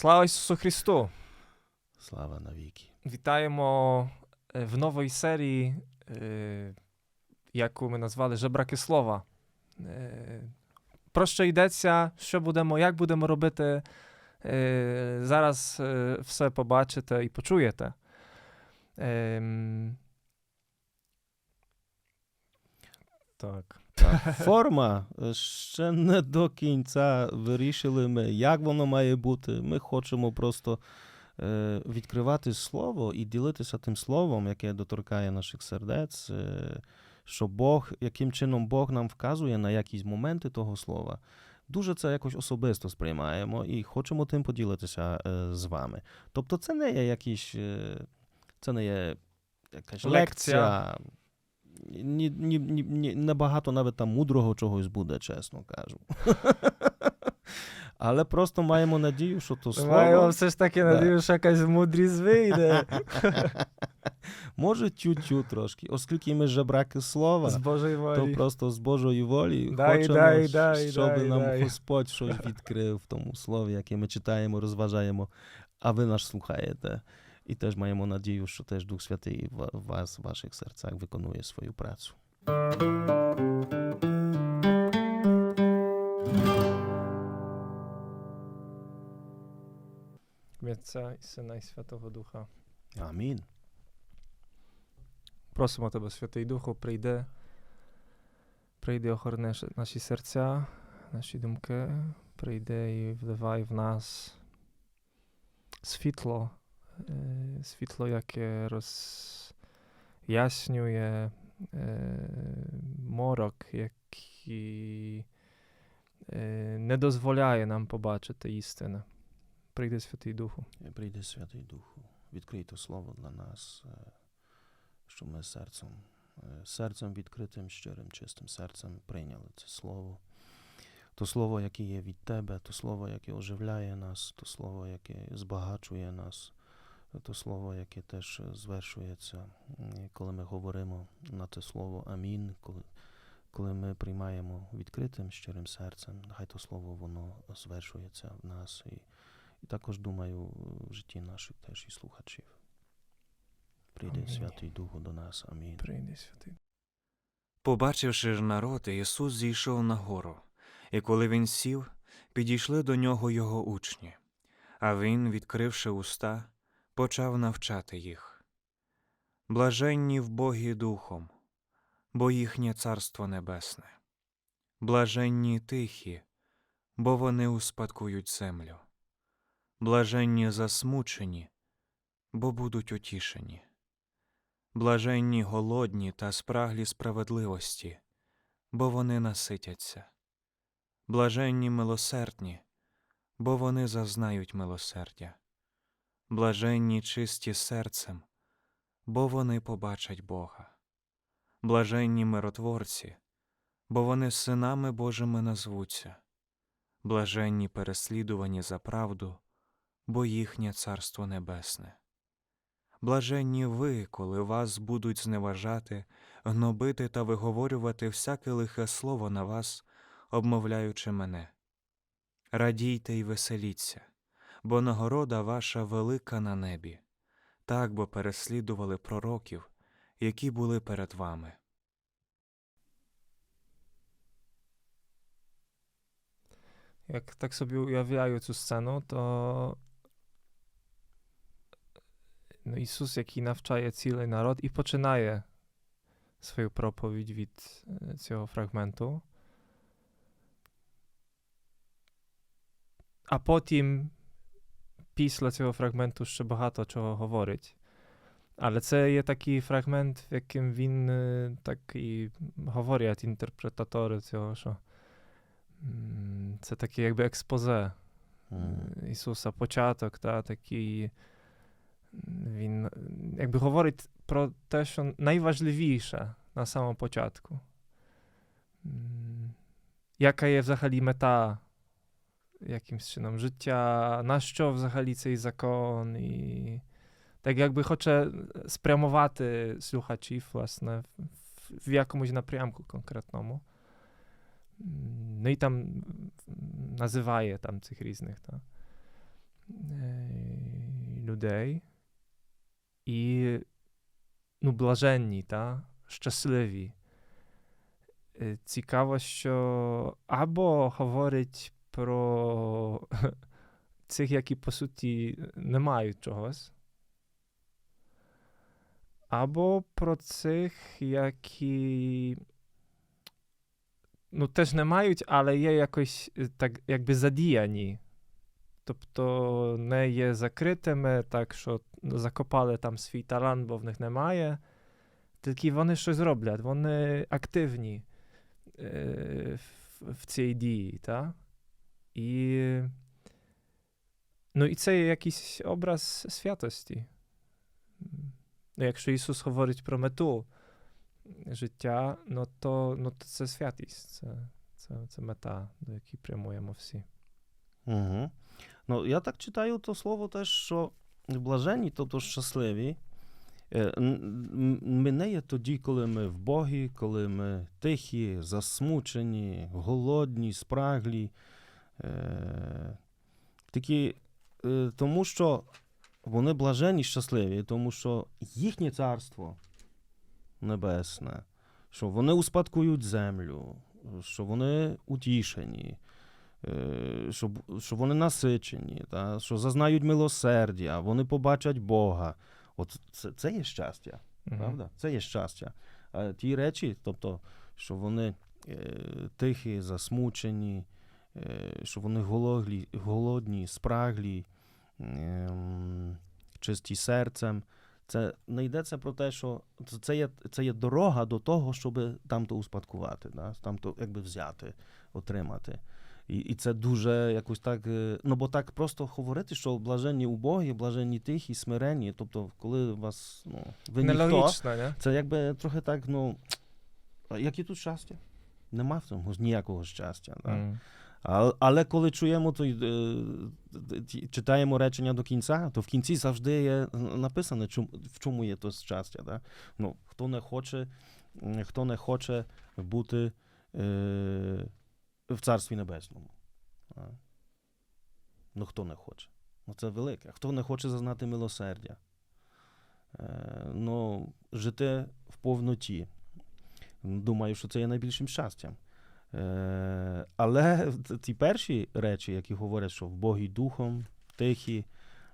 Слава Ісусу Христу! Слава навіки. Вітаємо е, в новій серії, е, яку ми назвали Жебраки слова. Е, Про що йдеться, що будемо, як будемо робити. Зараз все побачите і почуєте. Ем, Так. Форма е, ще не до кінця вирішили ми, як воно має бути. Ми хочемо просто е, відкривати слово і ділитися тим словом, яке доторкає наших сердець, е, що Бог, яким чином Бог нам вказує на якісь моменти того слова. Дуже це якось особисто сприймаємо і хочемо тим поділитися е, з вами. Тобто, це не є якісь, е, це не є якась Лекція. лекція. Ні, ні, ні, ні, небагато навіть там мудрого чогось буде, чесно кажу. Але просто маємо надію, що то слово... Маємо все ж таки Да. що якась мудрість вийде може тю-тю трошки, оскільки ми жебраки слова, з Божої то просто з Божої волі Дай, хочемо, дай, дай, щоб дай, нам дай. Господь щось відкрив в тому слові, яке ми читаємо, розважаємо, а ви нас слухаєте. І теж маємо надію, що теж Дух Святий в в вас, в ваших серцях виконує свою працю. Ім'я Отця і Сина і Святого Духа. Амінь. Просимо тебе, Святий Духу, прийди, прийди, охорони ш- наші серця, наші думки, прийди і вливай в нас світло, е, світло, яке роз'яснює е, морок, який е, не дозволяє нам побачити істину. Прийди, Святий Духу. Прийде Святий Духу, відкрий то слово для нас, е, щоб ми серцем, е, серцем відкритим, щирим, чистим серцем прийняли це слово. То слово, яке є від Тебе, то слово, яке оживляє нас, то слово, яке збагачує нас, то слово, яке теж звершується, коли ми говоримо на це слово Амінь, коли, коли ми приймаємо відкритим, щирим серцем, хай то слово воно звершується в нас і і також думаю в житті наших теж і слухачів. Прийде Амінь. Святий Дух до нас. Амінь. Прийди, Святий. Побачивши народ, Ісус зійшов на гору, і коли він сів, підійшли до нього його учні, а він, відкривши уста, почав навчати їх. Блаженні в Богі духом, бо їхнє царство небесне. Блаженні тихі, бо вони успадкують землю. Блаженні засмучені, бо будуть утішені. Блаженні голодні та спраглі справедливості, бо вони наситяться. Блаженні милосердні, бо вони зазнають милосердя. Блаженні чисті серцем, бо вони побачать Бога. Блаженні миротворці, бо вони синами Божими назвуться. Блаженні переслідувані за правду, бо їхнє царство небесне. Блаженні ви, коли вас будуть зневажати, гнобити та виговорювати всяке лихе слово на вас, обмовляючи мене. Радійте й веселіться, бо нагорода ваша велика на небі, так бо переслідували пророків, які були перед вами. Jak tak sobie ujawiają цю сцену, то no Ісус, який навчає цілий народ і починає свою проповідь від е, цього фрагменту. А потім, після цього фрагменту, ще багато чого говорить. Але це є такий фрагмент, в яким він е, так і говорять інтерпретатори цього, що це таке якби експозе. Е, Ісуса початок, та, такий. Він е, якби говорить про те, що найважливіше на самому початку. Яка є взагалі мета якимсь чином життя, на що взагалі цей закон, і так якби хоче спрямувати слухачів, власне, в, в якомусь напрямку конкретному. М, No i tam м, nazywaje tam tych różnych. Ta. людей і ну, блаженні, та? щасливі. Е, Цікаво, що або говорить про цих, які по суті не мають чогось, або про цих, які ну, теж не мають, але є якось е, так, якби задіяні. Тобто не є закритими, так що закопали там свій талант, бо в них немає. Тільки вони щось роблять, вони активні е, в, в цій дії, та? І, ну, і це якийсь образ святості. Ну, якщо Ісус говорить про мету життя, ну то, ну, це святість, це, це, це мета, до якої прямуємо всі. Угу. Ну, я так читаю то слово теж, що блаженні, тобто щасливі, е, ми тоді, коли ми в Богі, коли ми тихі, засмучені, голодні, спраглі. Е, такі, е, тому що вони блаженні, щасливі, тому що їхнє царство небесне, що вони успадкують землю, що вони утішені, е, що, що вони насичені, та, що зазнають милосердя, вони побачать Бога. От це, це є щастя, Мгм. правда? Це є щастя. А ті речі, тобто, що вони е, тихі, засмучені, що вони гологлі, голодні, спраглі, ем, чисті серцем. Це не йдеться про те, що це- є, це є дорога до того, щоб там то успадкувати, да? там то якби взяти, отримати. І, і це дуже якось так. е, Ну, бо так просто говорити, що блаженні убогі, блаженні тихі, смиренні. Тобто, коли вас ну, ви ніхто, не? це якби трохи так, ну. а Яке тут щастя? Нема в цьому ніякого щастя. Да? Мгм. Але, коли е, ті- читаємо речення до кінця, то в кінці завжди є написано, в чому є то щастя. Да? Ну, хто не хоче, хто не хоче бути е, в Царстві Небесному. А? Ну, хто не хоче? Ну, це велике. Хто не хоче зазнати милосердя? Е, ну, жити в повноті. Думаю, що це є найбільшим щастям. Е, але ті перші речі, які говорять, що в Богі духом, тихі,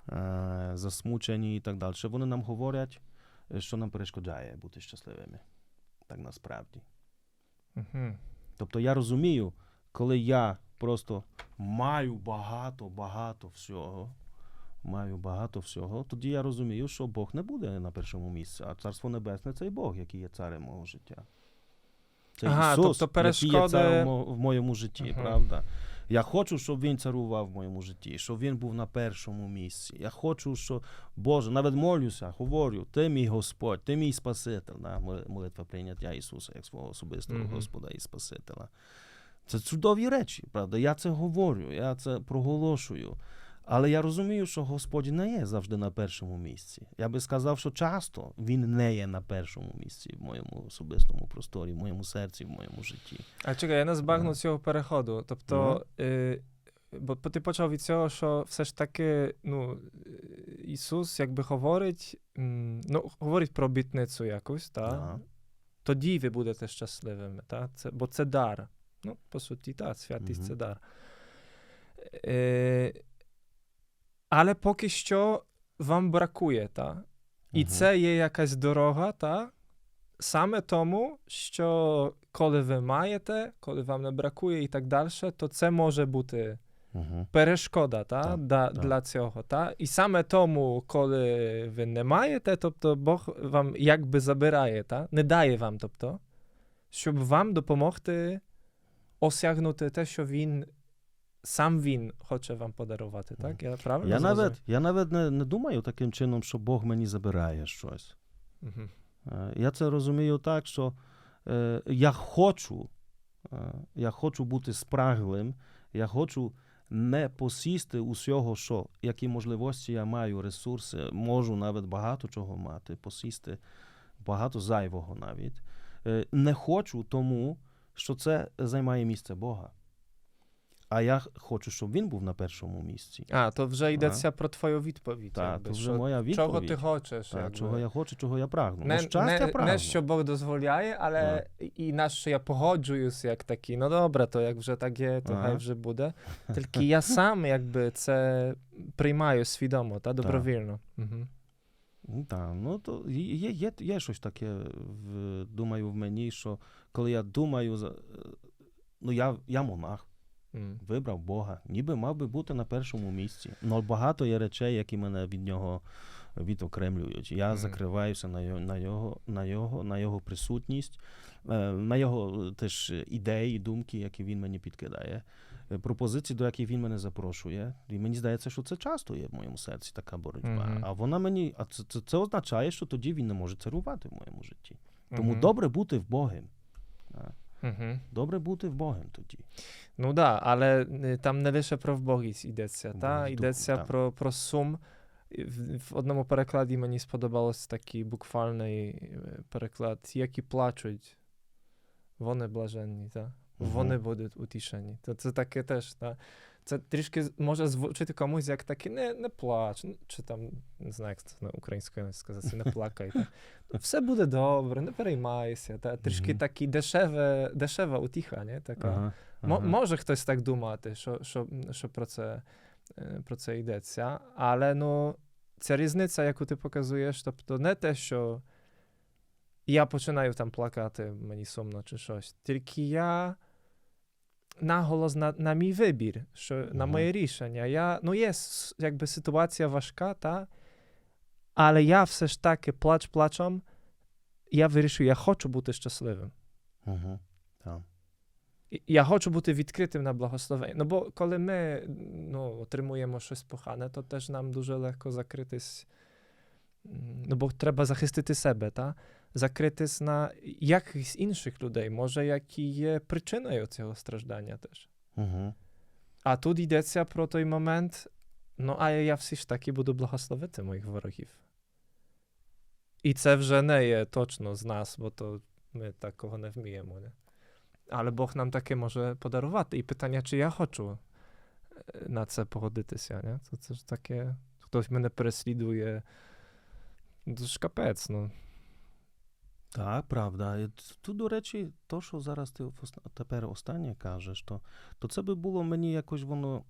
е, засмучені і так далі, вони нам говорять, е, що нам перешкоджає бути щасливими. Так насправді. Мгм. Тобто я розумію, коли я просто маю багато, багато всього, маю багато всього, тоді я розумію, що Бог не буде на першому місці, а Царство Небесне це і Бог, який є царем мого життя. Це Ага, Ісус, тобто є перешкоди- царем мо- в моєму житті, Ага. правда? Я хочу, щоб він царував в моєму житті, щоб він був на першому місці. Я хочу, що Боже, навіть молюся, говорю, ти мій Господь, ти мій Спаситель. Да? Молитва прийняття Ісуса як свого особистого Мгм. Господа і Спасителя. Це чудові речі, правда? Я це говорю, я це проголошую. Але я розумію, що Господь не є завжди на першому місці. Я би сказав, що часто він не є на першому місці в моєму особистому просторі, в моєму серці, в моєму житті. А чекай, я не збагну Ага. цього переходу. Тобто, е, бо ти почав від цього, що все ж таки, ну, Ісус якби говорить, ну, говорить про обітницю якусь, та? Ага. тоді ви будете щасливими, та? Це, бо це дар. Ну, по суті, так, святість Мгм. це дар. Е, але поки що вам бракує, та? І Мгм. це є якась дорога, та? Саме тому, що коли ви маєте, коли вам не бракує і так далі, то це може бути Мгм. перешкода та? Так, да, так. для цього. Та? І саме тому, коли ви не маєте, тобто Бог вам якби забирає, та? не дає вам, тобто, щоб вам допомогти осягнути те, що він. Сам він хоче вам подарувати, так? Я правильно Я навіть, я навіть не, не думаю таким чином, що Бог мені забирає щось. Е, Я це розумію так, що е, я хочу, е, я хочу бути спраглим, я хочу не посісти усього, що, які можливості я маю, ресурси, можу навіть багато чого мати, посісти багато зайвого навіть. Е, Не хочу тому, що це займає місце Бога. А я хочу, щоб він був на першому місці. А, то вже йдеться про твою відповідь. Так, то вже моя відповідь. чого ти хочеш. Та, якби. чого я хочу, чого я прагну. Не, ну, щастя не, прагну. не що Бог дозволяє, але і на що я погоджуюсь як такий. Ну добре, то як вже так є, то хай вже буде. Тільки я сам якби це приймаю свідомо та добровільно. Угу. Ну, Так, ну то є, є, є щось таке, в, думаю, в мені, що коли я думаю, е, ну я, я монах, вибрав Бога, ніби мав би бути на першому місці. Ну багато є речей, які мене від нього відокремлюють. Я Мгм. закриваюся на його, на його, на його, на його присутність, е, на його е, теж ідеї, думки, які він мені підкидає. е, Пропозиції, до яких він мене запрошує, і мені здається, що це часто є в моєму серці така боротьба. Мгм. А вона мені, а це, це, це означає, що тоді він не може царювати в моєму житті. Тому добре бути в Богом. Угу. Добре бути в Богом тоді. Ну да, але е, там не лише про вбогість йдеться, та Вбогість йдеться духу, про, про сум. W, В, в одному перекладі мені сподобалось такий буквальний е, переклад, які плачуть, вони блаженні, та? Вони будуть утішені. То це таке теж, та? Це трішки може звучити комусь як таке, не, не плач, ну, чи там, не знаю, як це на українською сказати, не плакай. Та? Ну, все буде добре, не переймайся. Та? Трішки Мгм. такі дешеве, дешева утіха, не? Така. Ага, ага. Може хтось так думати, що, що, що про, це, е, про це йдеться, але ну, ця різниця, яку ти показуєш, тобто не те, що я починаю там плакати, мені сумно чи щось, тільки я наголос на, на мій вибір, що, на Мгм. моє рішення. Я, ну, є с- якби ситуація важка, та, але я все ж таки плач плачом, я вирішую, я хочу бути щасливим. Угу. Так. Я хочу бути відкритим на благословення. Ну, бо коли ми ну, отримуємо щось погане, то теж нам дуже легко закритись. Ну, бо треба захистити себе, та? Закритись на якихось інших людей, може, які є причиною цього страждання теж. Угу. А тут йдеться про той момент, ну, а я все ж таки буду благословити моїх ворогів. І це вже не є точно з нас, бо то ми такого не вміємо. Не? Але Бог нам таке може подарувати. І питання, чи я хочу е, на це погодитися. Не? То це ж таке, хтось мене переслідує. Це ж капець. Ну. Так, правда. Тут, до речі, то, що зараз ти тепер останнє кажеш, то, то це би було мені якось воно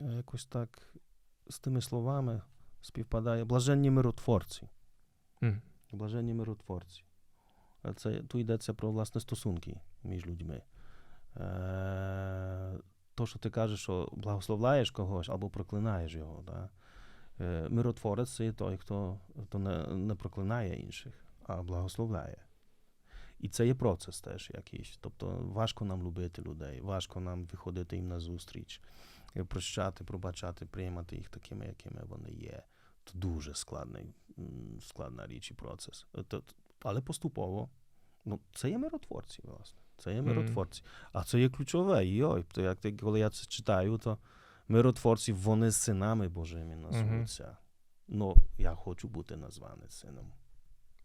е, якось так з тими словами співпадає. Блаженні миротворці. М. Блаженні миротворці. А Це, тут йдеться про власне стосунки між людьми. Е, то, що ти кажеш, що благословляєш когось або проклинаєш його. Да? Е, миротворець це той, хто, хто не, не проклинає інших, благословляє. І це є процес теж якийсь. Тобто важко нам любити людей, важко нам виходити їм на зустріч, е, прощати, пробачати, приймати їх такими, якими вони є. Це дуже складний, складна річ і процес. Е, Але поступово. Ну, це є миротворці, власне. Це є миротворці. А це є ключове. Йой, то як ти, коли я це читаю, то миротворці, вони синами Божими назвуться. Ну, я хочу бути названий сином.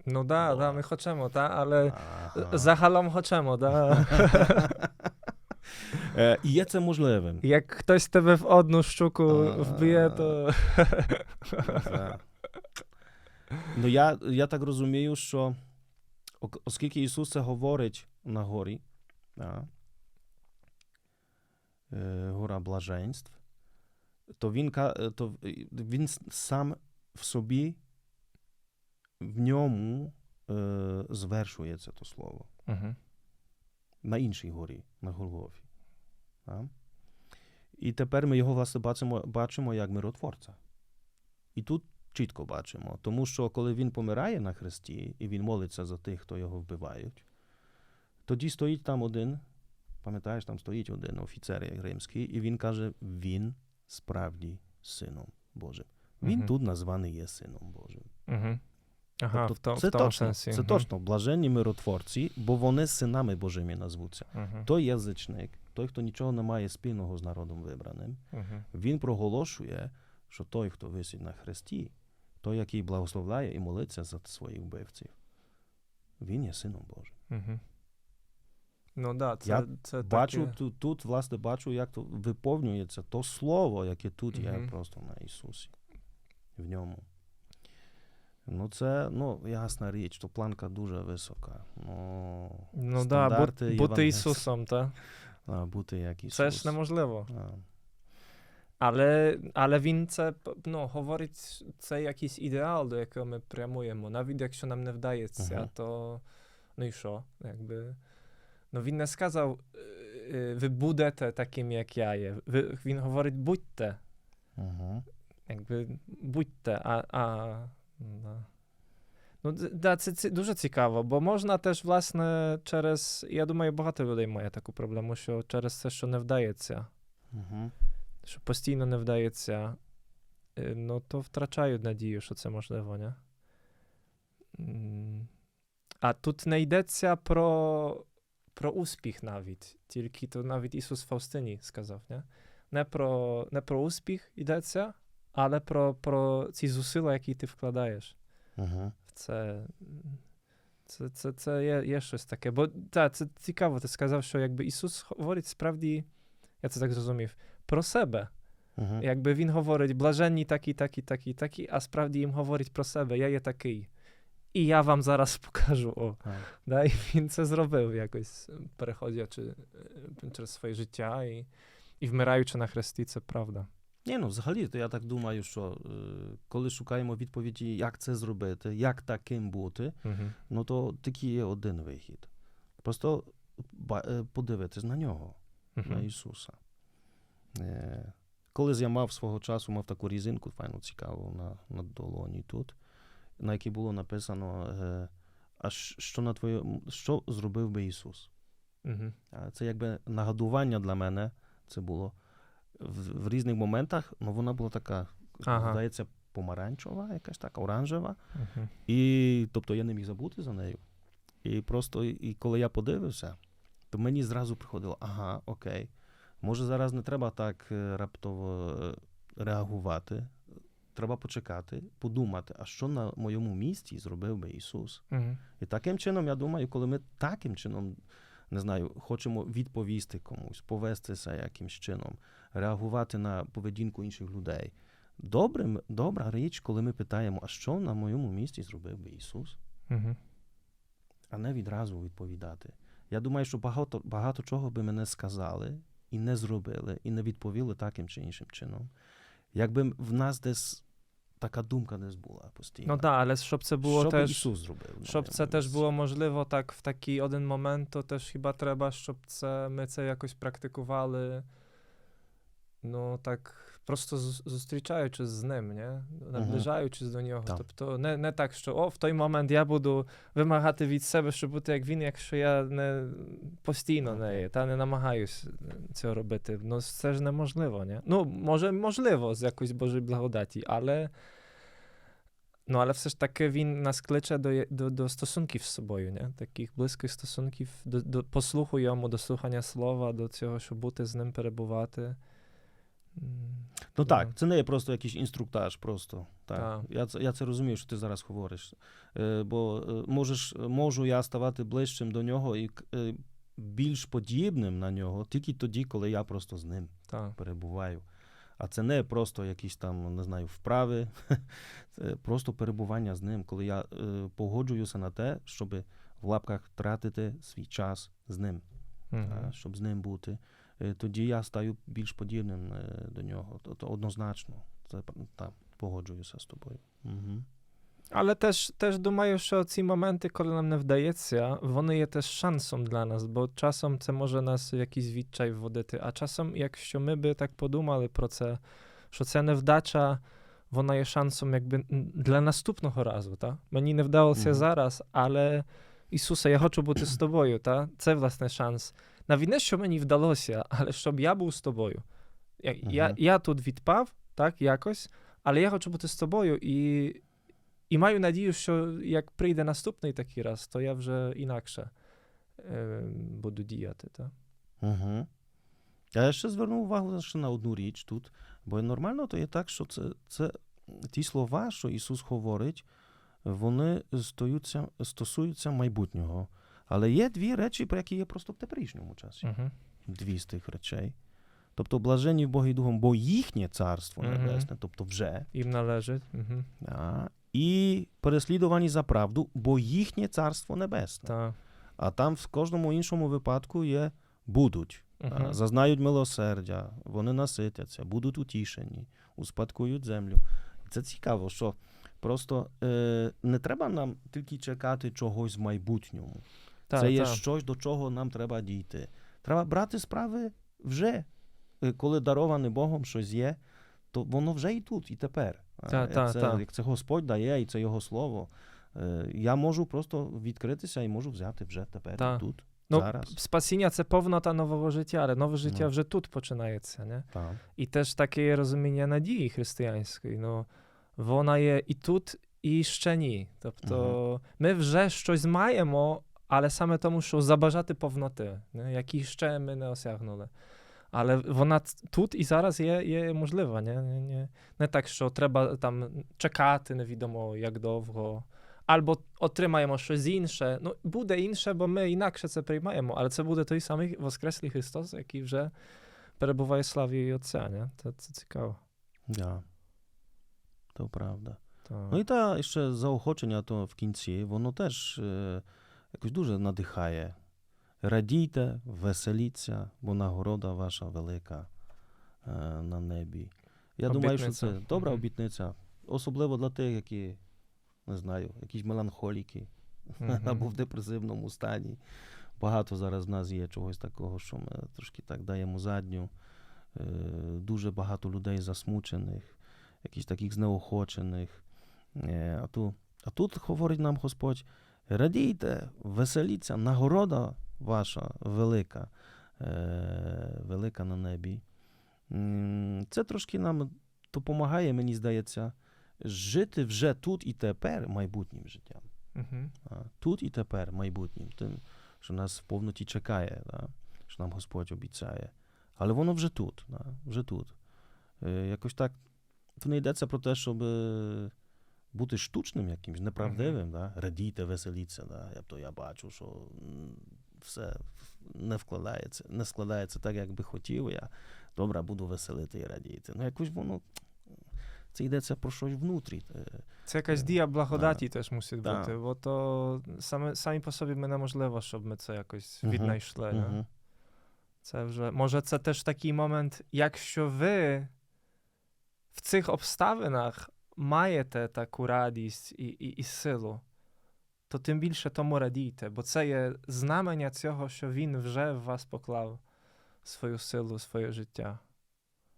Ну Бога. да, ми хочемо, та, але загалом хочемо, да. Е, І є це можливим. Як хтось тебе в одну щуку вб'є, то. Так. Ну, я, я так розумію, що оскільки Ісус це говорить на горі, да, е, гора блаженств, то він, ка- то він сам в собі, в ньому е, звершує це то слово. Мгм. на іншій горі, на Голгофі. Так? І тепер ми його власне бачимо, бачимо як миротворця. І тут чітко бачимо, тому що коли він помирає на хресті і він молиться за тих, хто його вбивають, тоді стоїть там один, пам'ятаєш, там стоїть один офіцер римський, і він каже: він справді сином Божим. Він Мгм. тут названий є сином Божим. Мгм. Ага, Тобто в, то, це в тому точно, сенсі. це Мгм. точно блаженні миротворці, бо вони синами Божими назвуться. Мгм. Той язичник, той, хто нічого не має спільного з народом вибраним, Мгм. він проголошує, що той, хто висить на хресті, той, який благословляє і молиться за своїх вбивців, він є сином Божим. Мгм. Ну да, це, Я це Бачу таке... тут, тут, власне, бачу, як то виповнюється то слово, яке тут є просто на Ісусі. В ньому. Ну, це, ну, ясна річ, то планка дуже висока. Ну, Ну да, бу- бути. Ісусом, та? а, бути як Ісус. Це ж неможливо. А, Але, але він це ну, говорить, це якийсь ідеал, до якого ми прямуємо. Навіть якщо нам не вдається, Ага. то ну і що? Якби, ну, він не сказав, е, е, ви будете таким, як я є. Він говорить, будьте. угу. Якби будьте, а. а да. Ну, да, це, це дуже цікаво, бо можна теж, власне, через. Я думаю, багато людей має таку проблему, що через це, що не вдається, Угу. що постійно не вдається, е, ну то втрачають надію, що це можливо, не? А тут не йдеться про, про успіх навіть, тільки то навіть Ісус Фаустині сказав, не? Не про, не про успіх йдеться, але про, про ці зусилля, які ти вкладаєш. Угу. Це, це, це, це є, є щось таке. Бо так, це цікаво, ти сказав, що якби Ісус говорить справді, я це так зрозумів, про себе. Угу. Якби він говорить блаженні такі, такі, такі, такі, а справді їм говорить про себе, я є такий. І я вам зараз покажу. О. Да? І він це зробив якось, переходячи е, через своє життя і, і вмираючи на хресті, це правда. Ні, ну взагалі, то я так думаю, що е, коли шукаємо відповіді, як це зробити, як таким бути, Угу. ну то тільки є один вихід. Просто е, подивитись на нього, на Ісуса. Е, колись я мав свого часу мав таку різинку файну цікаву на, на долоні тут, на якій було написано, е, а що на твоє, що зробив би Ісус? Угу. Це якби нагадування для мене. Це було в, в різних моментах, ну вона була така, Ага. здається, помаранчева, якась така оранжева. Угу. І тобто я не міг забути за нею. І просто, і коли я подивився, то мені зразу приходило: ага, окей, може зараз не треба так е, раптово е, реагувати. Треба почекати, подумати, а що на моєму місці зробив би Ісус. Угу. І таким чином, я думаю, коли ми таким чином, не знаю, хочемо відповісти комусь, повестися якимсь чином, реагувати на поведінку інших людей. Добрим, добра річ, коли ми питаємо, а що на моєму місці зробив би Ісус, Угу. а не відразу відповідати. Я думаю, що багато, багато чого би мене сказали і не зробили, і не відповіли таким чи іншим чином. Якби в нас десь така думка десь була постійно. Ну так, але щоб це було що би теж. Ісус зробив. Щоб це теж було можливо так в такий один момент, то теж хіба треба, щоб це ми це якось практикували. Ну так, просто зустрічаючись з ним, не? наближаючись до нього. Так. Тобто не, не так, що о, в той момент я буду вимагати від себе, щоб бути як він, якщо я не постійно не та не намагаюсь цього робити. Ну це ж неможливо, не? Ну, може, можливо, з якоїсь Божої благодаті, але. Ну, але все ж таки він нас кличе до, до, до стосунків з собою, не? таких близьких стосунків, до, до послуху йому, до слухання слова, до цього, щоб бути з ним, перебувати. Ну так, це не є просто якийсь інструктаж, просто. Так. Так. Я, це, я це розумію, що ти зараз говориш. Е, бо е, можеш, можу я ставати ближчим до нього і е, більш подібним на нього тільки тоді, коли я просто з ним Так. перебуваю. А це не просто якісь там, не знаю, вправи, це просто перебування з ним, коли я е, погоджуюся на те, щоб в лапках тратити свій час з ним Мгм. а, щоб з ним бути, тоді я стаю більш подібним е, до нього. Тобто однозначно, це так, погоджуюся з тобою. Угу. Але теж, теж думаю, що ці моменти, коли нам не вдається, вони є теж шансом для нас, бо часом це може нас в якийсь відчай вводити. А часом, якщо ми би так подумали про це, що ця невдача, вона є шансом якби н- для наступного разу. Та? Мені не вдалося Мгм. зараз, але Ісусе, я хочу бути з тобою. Та? Це власне шанс. Навіть не, що мені вдалося, але щоб я був з тобою. Я, я, Мгм. я тут відпав, так, якось, але я хочу бути з тобою і, і маю надію, що як прийде наступний такий раз, то я вже інакше е, буду діяти. Та? Угу. А я ще звернув увагу ще на одну річ тут, бо нормально то є так, що це, це ті слова, що Ісус говорить, вони стосуються майбутнього. Але є дві речі, про які є просто в теперішньому часі. Мгм. Дві з тих речей. Тобто блаженні в Богі Духом, бо їхнє царство Мгм. небесне, тобто вже, Їм належить. Мгм. а, і переслідувані за правду, бо їхнє царство небесне. Та. А там в кожному іншому випадку є будуть, а, зазнають милосердя, вони наситяться, будуть утішені, успадкують землю. Це цікаво, що просто е, не треба нам тільки чекати чогось в майбутньому. Та, Це є та. щось, до чого нам треба дійти. Треба брати справи вже. Е, Коли дароване Богом щось є, то воно вже і тут, і тепер. Та, як, та, це, та. як це Господь дає, і це Його слово. Е, Я можу просто відкритися і можу взяти вже тепер Та. і тут. Ну, зараз. спасіння це повнота нового життя, але нове життя Ну. вже тут починається. Не? Так. І теж таке розуміння надії християнської. Ну, вона є і тут, і ще ні. Тобто ми вже щось маємо, але саме тому, що забажати повноти, не? які ще ми не осягнули. Але вона ц- тут і зараз є, є можлива. Не? Не, не, не так, що треба там чекати невідомо як довго. Або отримаємо щось інше. Ну, буде інше, бо ми інакше це приймаємо, але це буде той самий Воскреслий Христос, який вже перебуває в славі Отця. Не? Це, це цікаво. Да. То правда. То... Ну і та ще заохочення то в кінці, воно теж е, якось дуже надихає. Радійте, веселіться, бо нагорода ваша велика е, на небі. Я думаю, що це Обітниця. добра Мгм. обітниця, особливо для тих, які, не знаю, якісь меланхоліки Мгм. або в депресивному стані. Багато зараз в нас є чогось такого, що ми трошки так даємо задню. Е, Дуже багато людей засмучених, якісь таких знеохочених. Е, А, ту, а тут говорить нам Господь: радійте, веселіться, нагорода ваша велика, е, велика на небі. Це трошки нам допомагає, мені здається, жити вже тут і тепер майбутнім життям. А, Тут і тепер майбутнім, тим, що нас в повноті чекає, да? що нам Господь обіцяє. Але воно вже тут, да? вже тут. Е, якось так, то не йдеться про те, щоб е, бути штучним якимось, неправдивим, да? радійте, веселіться. Да? Я, то я бачу, що все не вкладається, не складається так, як би хотів. Я добре буду веселити і радіти. Ну, якось воно. Це йдеться про щось внутрі. е, Це якась дія благодаті теж мусить Да. бути, бо то саме, самі по собі ми неможливо, щоб ми це якось Мгм. віднайшли. Мгм. Це вже, може, це теж такий момент, якщо ви в цих обставинах маєте таку радість і, і, і силу, то тим більше тому радійте, бо це є знамення цього, що він вже в вас поклав свою силу, своє життя.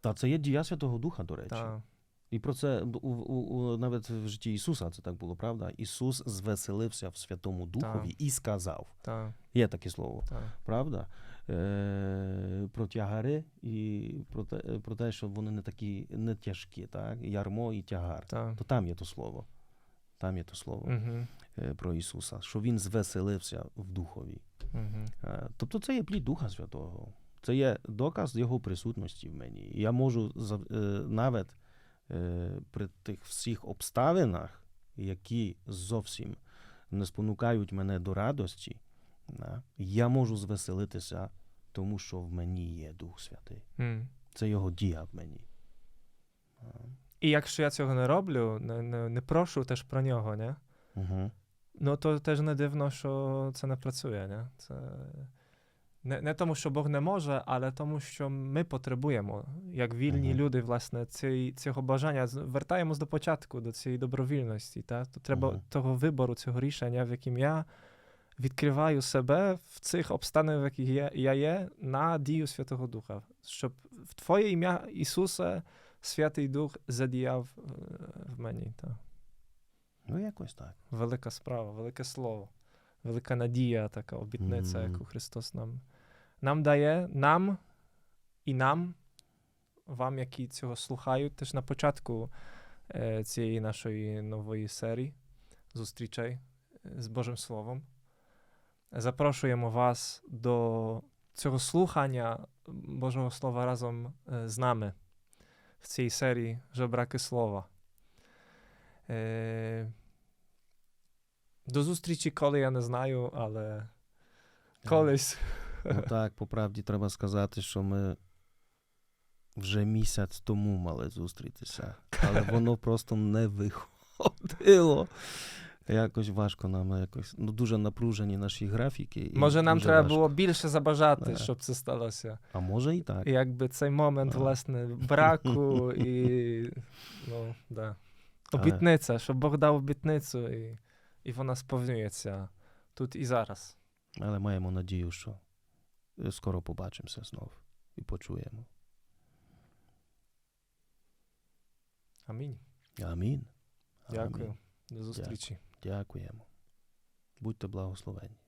Та це є дія Святого Духа, до речі. Та, І про це у, у, навіть в житті Ісуса це так було, правда? Ісус звеселився в Святому Духові і сказав. та, Є таке слово, та. правда? Е, про тягари і про те, про те, що вони не такі не тяжкі, так? Ярмо і тягар. та. То там є то слово. Там є то слово Угу, е, про Ісуса, що Він звеселився в Духові. угу. Е, Тобто це є плід Духа Святого. Це є доказ Його присутності в мені. Я можу е, навіть е, при тих всіх обставинах, які зовсім не спонукають мене до радості, я можу звеселитися, тому що в мені є Дух Святий. М. Це його дія в мені. І якщо я цього не роблю, не, не, не прошу теж про нього, не? Угу. Ну то теж не дивно, що це не працює. Не? Це не, не тому, що Бог не може, але тому, що ми потребуємо, як вільні Мгм. люди, власне, цієї, цього бажання. Вертаємось до початку, до цієї добровільності. Та? То треба Мгм. того вибору, цього рішення, в яким я відкриваю себе в цих обставинах, в яких я, я є, на дію Святого Духа, щоб в Твоє ім'я Ісусе Святий Дух задіяв е, в мені. Та. Ну, якось так. Велика справа, велике слово, велика надія, така обітниця, Мгм. яку Христос нам, нам дає, нам і нам, вам, які цього слухають, теж на початку е, цієї нашої нової серії зустрічей з Божим Словом. Запрошуємо вас до цього слухання Божого Слова разом е, з нами в цій серії Жебраки Слова. Е, до зустрічі, коли я не знаю, але колись. Ну так, по правді треба сказати, що ми вже місяць тому мали зустрітися, але воно просто не виходило. Якось важко нам якось. Ну, дуже напружені наші графіки. і Може, нам треба важко. було більше забажати, Да. щоб це сталося. А може і так. І якби цей момент, Да. власне, браку і ну, да. Обітниця, щоб Бог дав обітницю, і, і вона сповнюється тут і зараз. Але маємо надію, що е, скоро побачимося знов і почуємо. Амінь. Амінь. Дякую. Амінь. До зустрічі. Дякуємо. Будьте благословені.